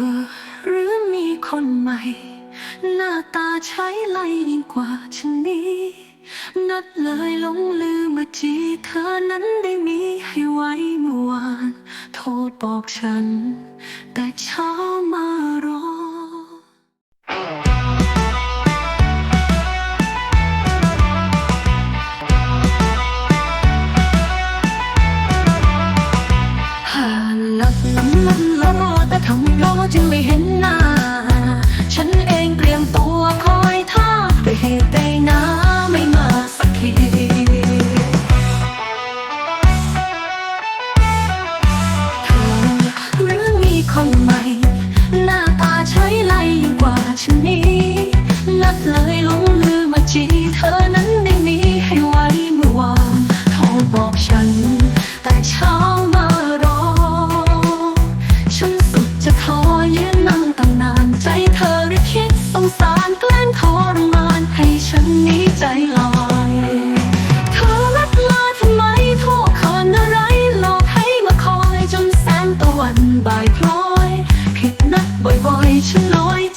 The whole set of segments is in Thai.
อ หรือมีคนใหม่ หน้าตาใช้ไล่ยิ่งกว่าชนี้ นัดเลยลงลืมมาจีเธอนั้นได้มีให้ไว้เมื่อวาน โทษบอกฉัน แต่เช้ามา ฉันนี้นัดเลยลงลือมาจีเธอนั้นได้มีให้ไว้เมื่อวานโทรบอกฉัน แต่เช้ามารอ ฉันสุดจะขอยืนนั่งตั้งนาน ใจเธอหรืคิดสงสารแกล้งทรมานให้ฉันนี้ใจลอยบ่อยๆฉันลอย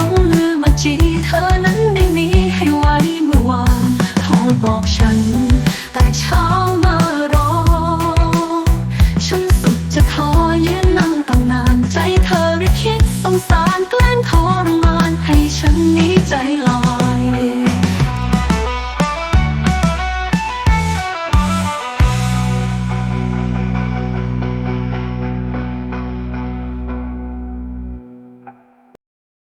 ลงลืมมาจีเธอนั้นไม่มีให้ไว้เมื่อวานโอรบอก